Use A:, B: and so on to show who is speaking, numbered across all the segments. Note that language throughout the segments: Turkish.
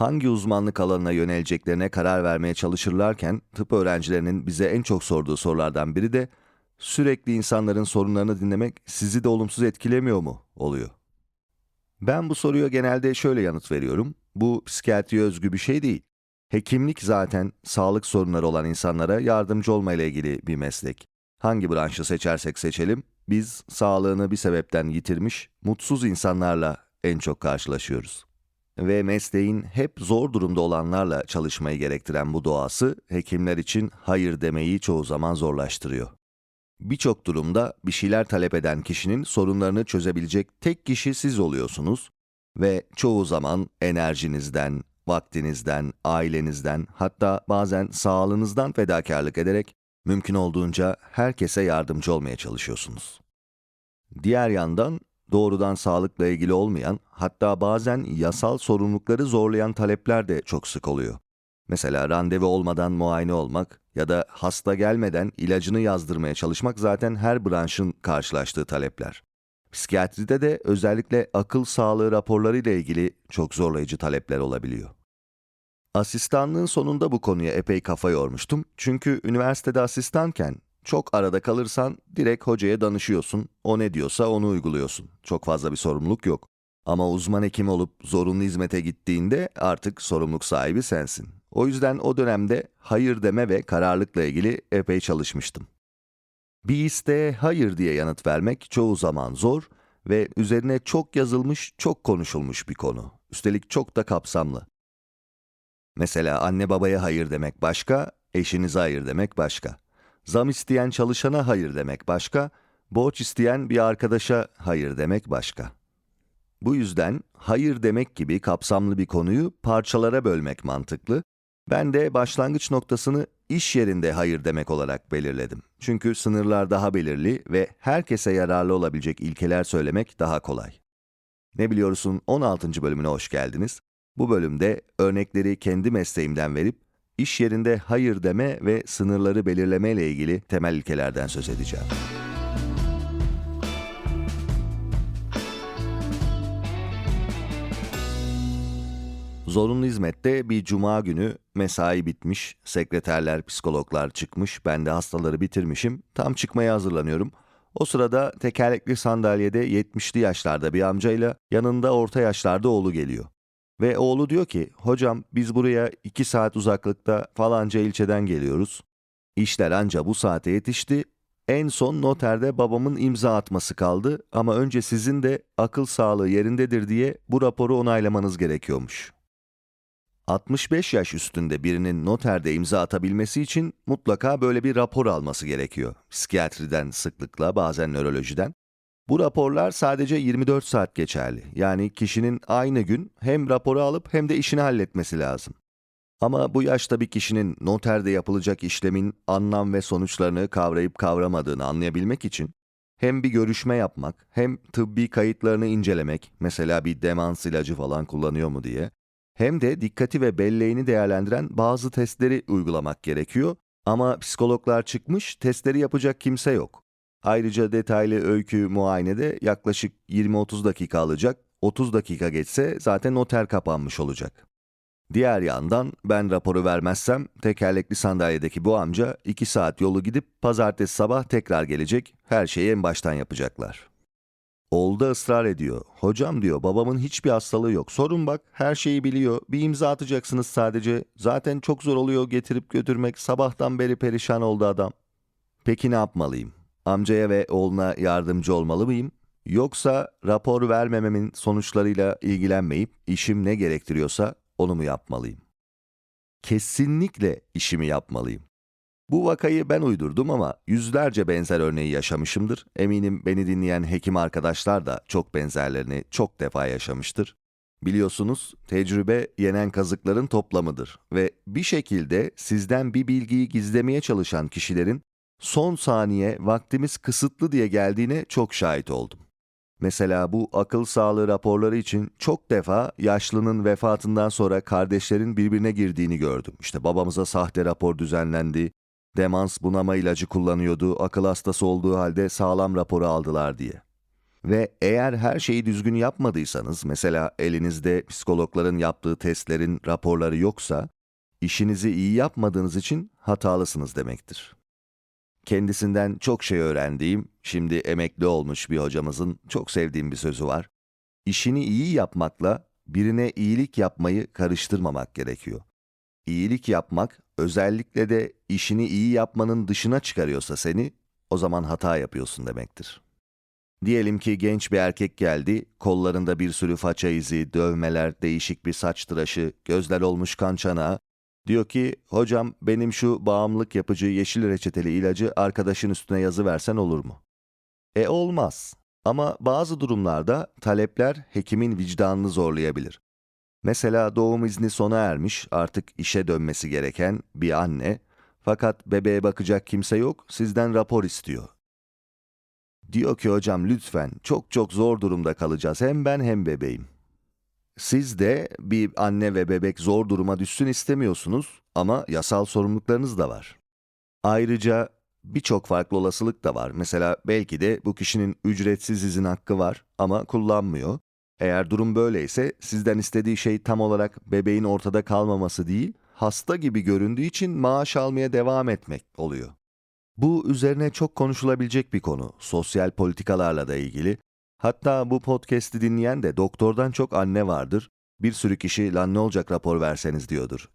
A: hangi uzmanlık alanına yöneleceklerine karar vermeye çalışırlarken tıp öğrencilerinin bize en çok sorduğu sorulardan biri de sürekli insanların sorunlarını dinlemek sizi de olumsuz etkilemiyor mu oluyor. Ben bu soruya genelde şöyle yanıt veriyorum. Bu psikiyatriye özgü bir şey değil. Hekimlik zaten sağlık sorunları olan insanlara yardımcı olmayla ilgili bir meslek. Hangi branşı seçersek seçelim, biz sağlığını bir sebepten yitirmiş, mutsuz insanlarla en çok karşılaşıyoruz. Ve mesleğin hep zor durumda olanlarla çalışmayı gerektiren bu doğası, hekimler için hayır demeyi çoğu zaman zorlaştırıyor. Birçok durumda bir şeyler talep eden kişinin sorunlarını çözebilecek tek kişi siz oluyorsunuz ve çoğu zaman enerjinizden, vaktinizden, ailenizden, hatta bazen sağlığınızdan fedakarlık ederek mümkün olduğunca herkese yardımcı olmaya çalışıyorsunuz. Diğer yandan doğrudan sağlıkla ilgili olmayan, hatta bazen yasal sorumlulukları zorlayan talepler de çok sık oluyor. Mesela randevu olmadan muayene olmak ya da hasta gelmeden ilacını yazdırmaya çalışmak zaten her branşın karşılaştığı talepler. Psikiyatride de özellikle akıl sağlığı raporları ile ilgili çok zorlayıcı talepler olabiliyor. Asistanlığın sonunda bu konuya epey kafa yormuştum. Çünkü üniversitede asistanken çok arada kalırsan direkt hocaya danışıyorsun. O ne diyorsa onu uyguluyorsun. Çok fazla bir sorumluluk yok. Ama uzman hekim olup zorunlu hizmete gittiğinde artık sorumluluk sahibi sensin. O yüzden o dönemde hayır deme ve kararlılıkla ilgili epey çalışmıştım. Bir isteğe hayır diye yanıt vermek çoğu zaman zor ve üzerine çok yazılmış, çok konuşulmuş bir konu. Üstelik çok da kapsamlı. Mesela anne babaya hayır demek başka, eşinize hayır demek başka. Zam isteyen çalışana hayır demek başka, borç isteyen bir arkadaşa hayır demek başka. Bu yüzden hayır demek gibi kapsamlı bir konuyu parçalara bölmek mantıklı. Ben de başlangıç noktasını iş yerinde hayır demek olarak belirledim. Çünkü sınırlar daha belirli ve herkese yararlı olabilecek ilkeler söylemek daha kolay. Ne biliyorsun 16. bölümüne hoş geldiniz. Bu bölümde örnekleri kendi mesleğimden verip iş yerinde hayır deme ve sınırları belirleme ile ilgili temel ilkelerden söz edeceğim. Zorunlu hizmette bir cuma günü mesai bitmiş, sekreterler, psikologlar çıkmış, ben de hastaları bitirmişim, tam çıkmaya hazırlanıyorum. O sırada tekerlekli sandalyede 70'li yaşlarda bir amcayla yanında orta yaşlarda oğlu geliyor. Ve oğlu diyor ki, hocam biz buraya 2 saat uzaklıkta falanca ilçeden geliyoruz. İşler anca bu saate yetişti. En son noterde babamın imza atması kaldı ama önce sizin de akıl sağlığı yerindedir diye bu raporu onaylamanız gerekiyormuş. 65 yaş üstünde birinin noterde imza atabilmesi için mutlaka böyle bir rapor alması gerekiyor. Psikiyatriden sıklıkla bazen nörolojiden. Bu raporlar sadece 24 saat geçerli. Yani kişinin aynı gün hem raporu alıp hem de işini halletmesi lazım. Ama bu yaşta bir kişinin noterde yapılacak işlemin anlam ve sonuçlarını kavrayıp kavramadığını anlayabilmek için hem bir görüşme yapmak, hem tıbbi kayıtlarını incelemek, mesela bir demans ilacı falan kullanıyor mu diye, hem de dikkati ve belleğini değerlendiren bazı testleri uygulamak gerekiyor. Ama psikologlar çıkmış, testleri yapacak kimse yok. Ayrıca detaylı öykü muayenede yaklaşık 20-30 dakika alacak, 30 dakika geçse zaten noter kapanmış olacak. Diğer yandan ben raporu vermezsem tekerlekli sandalyedeki bu amca 2 saat yolu gidip pazartesi sabah tekrar gelecek, her şeyi en baştan yapacaklar. Oğlu da ısrar ediyor. Hocam diyor babamın hiçbir hastalığı yok. Sorun bak her şeyi biliyor. Bir imza atacaksınız sadece. Zaten çok zor oluyor getirip götürmek. Sabahtan beri perişan oldu adam. Peki ne yapmalıyım? Amcaya ve oğluna yardımcı olmalı mıyım? Yoksa rapor vermememin sonuçlarıyla ilgilenmeyip işim ne gerektiriyorsa onu mu yapmalıyım? Kesinlikle işimi yapmalıyım. Bu vakayı ben uydurdum ama yüzlerce benzer örneği yaşamışımdır. Eminim beni dinleyen hekim arkadaşlar da çok benzerlerini çok defa yaşamıştır. Biliyorsunuz tecrübe yenen kazıkların toplamıdır ve bir şekilde sizden bir bilgiyi gizlemeye çalışan kişilerin son saniye vaktimiz kısıtlı diye geldiğine çok şahit oldum. Mesela bu akıl sağlığı raporları için çok defa yaşlının vefatından sonra kardeşlerin birbirine girdiğini gördüm. İşte babamıza sahte rapor düzenlendi, demans bunama ilacı kullanıyordu, akıl hastası olduğu halde sağlam raporu aldılar diye. Ve eğer her şeyi düzgün yapmadıysanız, mesela elinizde psikologların yaptığı testlerin raporları yoksa, işinizi iyi yapmadığınız için hatalısınız demektir. Kendisinden çok şey öğrendiğim, şimdi emekli olmuş bir hocamızın çok sevdiğim bir sözü var. İşini iyi yapmakla birine iyilik yapmayı karıştırmamak gerekiyor. İyilik yapmak, özellikle de işini iyi yapmanın dışına çıkarıyorsa seni, o zaman hata yapıyorsun demektir. Diyelim ki genç bir erkek geldi, kollarında bir sürü faça izi, dövmeler, değişik bir saç tıraşı, gözler olmuş kan çanağı. Diyor ki, hocam benim şu bağımlılık yapıcı yeşil reçeteli ilacı arkadaşın üstüne yazı versen olur mu? E olmaz. Ama bazı durumlarda talepler hekimin vicdanını zorlayabilir. Mesela doğum izni sona ermiş, artık işe dönmesi gereken bir anne, fakat bebeğe bakacak kimse yok, sizden rapor istiyor. Diyor ki hocam lütfen, çok çok zor durumda kalacağız, hem ben hem bebeğim. Siz de bir anne ve bebek zor duruma düşsün istemiyorsunuz ama yasal sorumluluklarınız da var. Ayrıca birçok farklı olasılık da var. Mesela belki de bu kişinin ücretsiz izin hakkı var ama kullanmıyor. Eğer durum böyleyse sizden istediği şey tam olarak bebeğin ortada kalmaması değil, hasta gibi göründüğü için maaş almaya devam etmek oluyor. Bu üzerine çok konuşulabilecek bir konu. Sosyal politikalarla da ilgili. Hatta bu podcast'i dinleyen de doktordan çok anne vardır. Bir sürü kişi lan ne olacak rapor verseniz diyordur.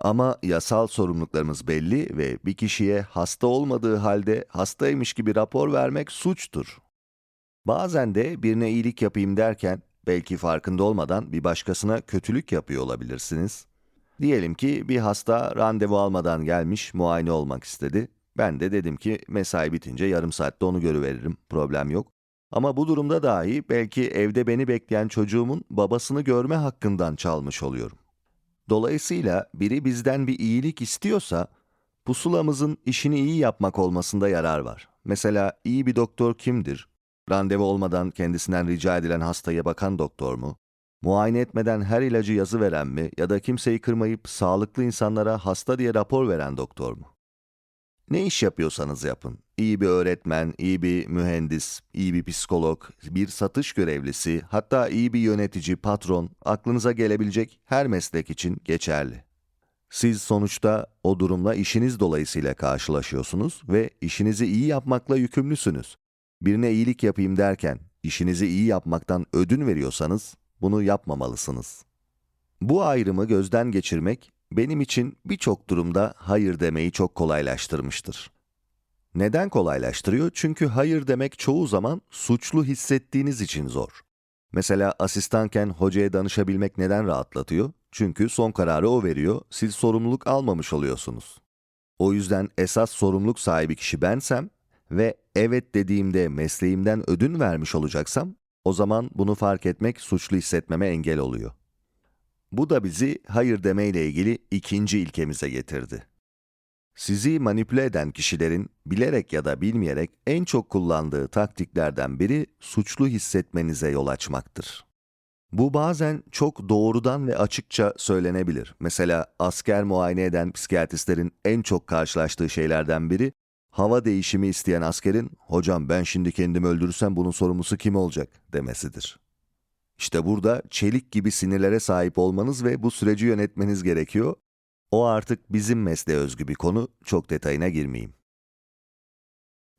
A: Ama yasal sorumluluklarımız belli ve bir kişiye hasta olmadığı halde hastaymış gibi rapor vermek suçtur. Bazen de birine iyilik yapayım derken belki farkında olmadan bir başkasına kötülük yapıyor olabilirsiniz. Diyelim ki bir hasta randevu almadan gelmiş, muayene olmak istedi. Ben de dedim ki mesai bitince yarım saatte onu görüveririm, problem yok. Ama bu durumda dahi belki evde beni bekleyen çocuğumun babasını görme hakkından çalmış oluyorum. Dolayısıyla biri bizden bir iyilik istiyorsa, pusulamızın işini iyi yapmak olmasında yarar var. Mesela iyi bir doktor kimdir? Randevu olmadan kendisinden rica edilen hastaya bakan doktor mu? Muayene etmeden her ilacı yazı veren mi ya da kimseyi kırmayıp sağlıklı insanlara hasta diye rapor veren doktor mu? Ne iş yapıyorsanız yapın. İyi bir öğretmen, iyi bir mühendis, iyi bir psikolog, bir satış görevlisi, hatta iyi bir yönetici, patron, aklınıza gelebilecek her meslek için geçerli. Siz sonuçta o durumla işiniz dolayısıyla karşılaşıyorsunuz ve işinizi iyi yapmakla yükümlüsünüz. Birine iyilik yapayım derken işinizi iyi yapmaktan ödün veriyorsanız bunu yapmamalısınız. Bu ayrımı gözden geçirmek benim için birçok durumda hayır demeyi çok kolaylaştırmıştır. Neden kolaylaştırıyor? Çünkü hayır demek çoğu zaman suçlu hissettiğiniz için zor. Mesela asistanken hocaya danışabilmek neden rahatlatıyor? Çünkü son kararı o veriyor, siz sorumluluk almamış oluyorsunuz. O yüzden esas sorumluluk sahibi kişi bensem ve evet dediğimde mesleğimden ödün vermiş olacaksam, o zaman bunu fark etmek suçlu hissetmeme engel oluyor. Bu da bizi hayır demeyle ilgili ikinci ilkemize getirdi. Sizi manipüle eden kişilerin bilerek ya da bilmeyerek en çok kullandığı taktiklerden biri suçlu hissetmenize yol açmaktır. Bu bazen çok doğrudan ve açıkça söylenebilir. Mesela asker muayene eden psikiyatristlerin en çok karşılaştığı şeylerden biri, hava değişimi isteyen askerin, hocam ben şimdi kendimi öldürürsem bunun sorumlusu kim olacak demesidir. İşte burada çelik gibi sinirlere sahip olmanız ve bu süreci yönetmeniz gerekiyor. O artık bizim mesleğe özgü bir konu, çok detayına girmeyeyim.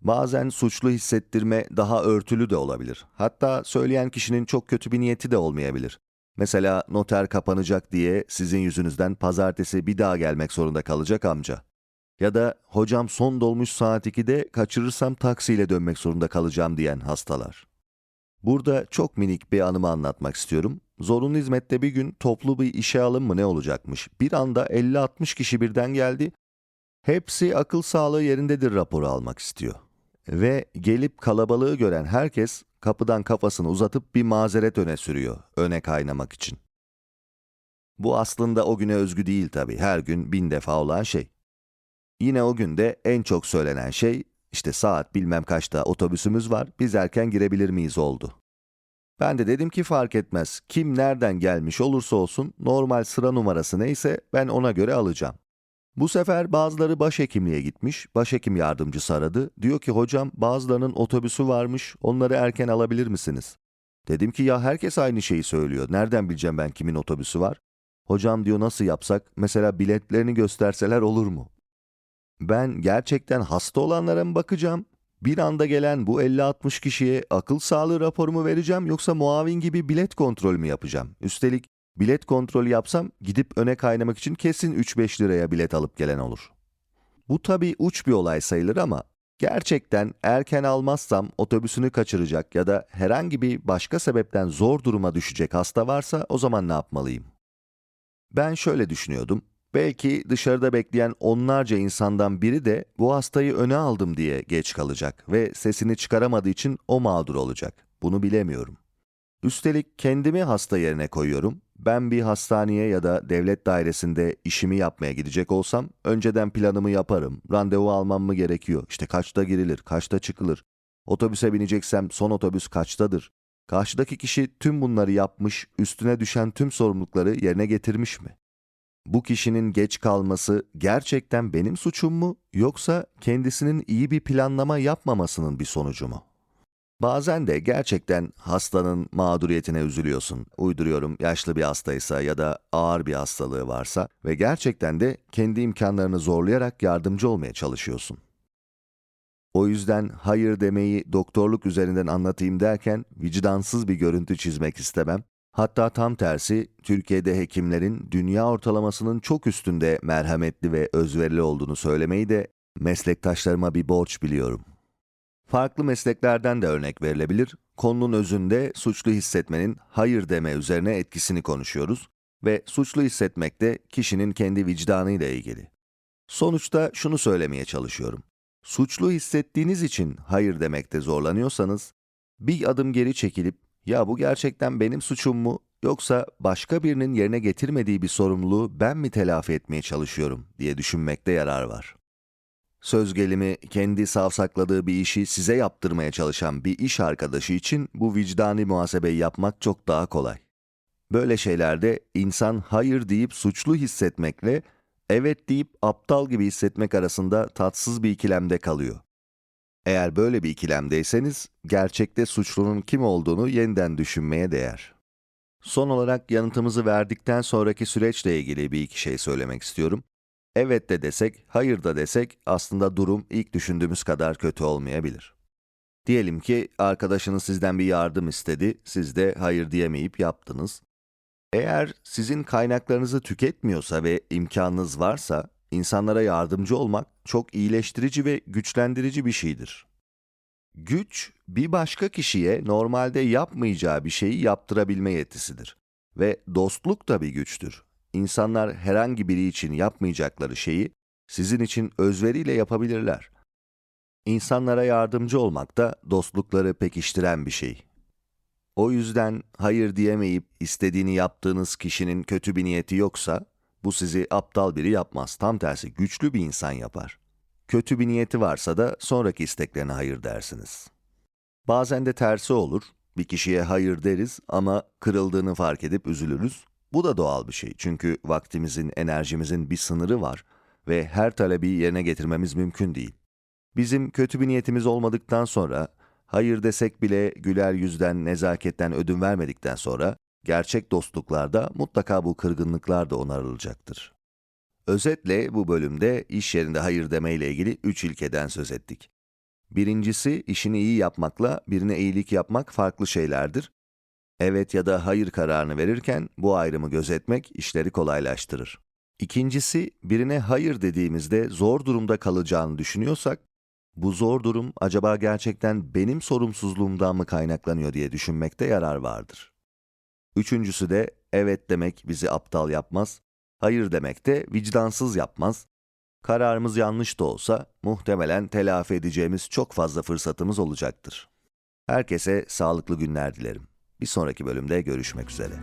A: Bazen suçlu hissettirme daha örtülü de olabilir. Hatta söyleyen kişinin çok kötü bir niyeti de olmayabilir. Mesela noter kapanacak diye sizin yüzünüzden pazartesi bir daha gelmek zorunda kalacak amca. Ya da hocam son dolmuş saat 2'de kaçırırsam taksiyle dönmek zorunda kalacağım diyen hastalar. Burada çok minik bir anımı anlatmak istiyorum. Zorunlu hizmette bir gün toplu bir işe alım mı ne olacakmış. Bir anda 50-60 kişi birden geldi. Hepsi akıl sağlığı yerindedir raporu almak istiyor. Ve gelip kalabalığı gören herkes kapıdan kafasını uzatıp bir mazeret öne sürüyor, öne kaynamak için. Bu aslında o güne özgü değil tabii, her gün bin defa olan şey. Yine o günde en çok söylenen şey, işte saat bilmem kaçta otobüsümüz var, biz erken girebilir miyiz oldu. Ben de dedim ki fark etmez, kim nereden gelmiş olursa olsun normal sıra numarası neyse ben ona göre alacağım. Bu sefer bazıları başhekimliğe gitmiş, başhekim yardımcısı aradı. Diyor ki hocam bazılarının otobüsü varmış, onları erken alabilir misiniz? Dedim ki ya herkes aynı şeyi söylüyor. Nereden bileceğim ben kimin otobüsü var? Hocam diyor nasıl yapsak? Mesela biletlerini gösterseler olur mu? Ben gerçekten hasta olanlara mı bakacağım? Bir anda gelen bu 50-60 kişiye akıl sağlığı raporumu vereceğim yoksa muavin gibi bilet kontrolü mü yapacağım? Üstelik bilet kontrolü yapsam gidip öne kaynamak için kesin 3-5 liraya bilet alıp gelen olur. Bu tabii uç bir olay sayılır ama gerçekten erken almazsam otobüsünü kaçıracak ya da herhangi bir başka sebepten zor duruma düşecek hasta varsa o zaman ne yapmalıyım? Ben şöyle düşünüyordum. Belki dışarıda bekleyen onlarca insandan biri de bu hastayı öne aldım diye geç kalacak ve sesini çıkaramadığı için o mağdur olacak. Bunu bilemiyorum. Üstelik kendimi hasta yerine koyuyorum. Ben bir hastaneye ya da devlet dairesinde işimi yapmaya gidecek olsam önceden planımı yaparım. Randevu almam mı gerekiyor? İşte kaçta girilir, kaçta çıkılır? Otobüse bineceksem son otobüs kaçtadır? Karşıdaki kişi tüm bunları yapmış, üstüne düşen tüm sorumlulukları yerine getirmiş mi? Bu kişinin geç kalması gerçekten benim suçum mu yoksa kendisinin iyi bir planlama yapmamasının bir sonucu mu? Bazen de gerçekten hastanın mağduriyetine üzülüyorsun. Uyduruyorum yaşlı bir hastaysa ya da ağır bir hastalığı varsa ve gerçekten de kendi imkanlarını zorlayarak yardımcı olmaya çalışıyorsun. O yüzden hayır demeyi doktorluk üzerinden anlatayım derken vicdansız bir görüntü çizmek istemem. Hatta tam tersi Türkiye'de hekimlerin dünya ortalamasının çok üstünde merhametli ve özverili olduğunu söylemeyi de meslektaşlarıma bir borç biliyorum. Farklı mesleklerden de örnek verilebilir. Konunun özünde suçlu hissetmenin hayır deme üzerine etkisini konuşuyoruz ve suçlu hissetmek de kişinin kendi vicdanıyla ilgili. Sonuçta şunu söylemeye çalışıyorum. Suçlu hissettiğiniz için hayır demekte zorlanıyorsanız, bir adım geri çekilip ya bu gerçekten benim suçum mu yoksa başka birinin yerine getirmediği bir sorumluluğu ben mi telafi etmeye çalışıyorum diye düşünmekte yarar var. Söz gelimi kendi savsakladığı bir işi size yaptırmaya çalışan bir iş arkadaşı için bu vicdani muhasebeyi yapmak çok daha kolay. Böyle şeylerde insan hayır deyip suçlu hissetmekle evet deyip aptal gibi hissetmek arasında tatsız bir ikilemde kalıyor. Eğer böyle bir ikilemdeyseniz, gerçekte suçlunun kim olduğunu yeniden düşünmeye değer. Son olarak yanıtımızı verdikten sonraki süreçle ilgili bir iki şey söylemek istiyorum. Evet de desek, hayır da desek aslında durum ilk düşündüğümüz kadar kötü olmayabilir. Diyelim ki arkadaşınız sizden bir yardım istedi, siz de hayır diyemeyip yaptınız. Eğer sizin kaynaklarınızı tüketmiyorsa ve imkanınız varsa, insanlara yardımcı olmak çok iyileştirici ve güçlendirici bir şeydir. Güç, bir başka kişiye normalde yapmayacağı bir şeyi yaptırabilme yetisidir. Ve dostluk da bir güçtür. İnsanlar herhangi biri için yapmayacakları şeyi sizin için özveriyle yapabilirler. İnsanlara yardımcı olmak da dostlukları pekiştiren bir şey. O yüzden hayır diyemeyip istediğini yaptığınız kişinin kötü bir niyeti yoksa, bu sizi aptal biri yapmaz. Tam tersi güçlü bir insan yapar. Kötü bir niyeti varsa da sonraki isteklerine hayır dersiniz. Bazen de tersi olur. Bir kişiye hayır deriz ama kırıldığını fark edip üzülürüz. Bu da doğal bir şey çünkü vaktimizin, enerjimizin bir sınırı var ve her talebi yerine getirmemiz mümkün değil. Bizim kötü bir niyetimiz olmadıktan sonra, hayır desek bile güler yüzden, nezaketten ödün vermedikten sonra, gerçek dostluklarda mutlaka bu kırgınlıklar da onarılacaktır. Özetle bu bölümde iş yerinde hayır deme ile ilgili üç ilkeden söz ettik. Birincisi, işini iyi yapmakla birine iyilik yapmak farklı şeylerdir. Evet ya da hayır kararını verirken bu ayrımı gözetmek işleri kolaylaştırır. İkincisi, birine hayır dediğimizde zor durumda kalacağını düşünüyorsak, bu zor durum acaba gerçekten benim sorumsuzluğumdan mı kaynaklanıyor diye düşünmekte yarar vardır. Üçüncüsü de evet demek bizi aptal yapmaz, hayır demek de vicdansız yapmaz. Kararımız yanlış da olsa muhtemelen telafi edeceğimiz çok fazla fırsatımız olacaktır. Herkese sağlıklı günler dilerim. Bir sonraki bölümde görüşmek üzere.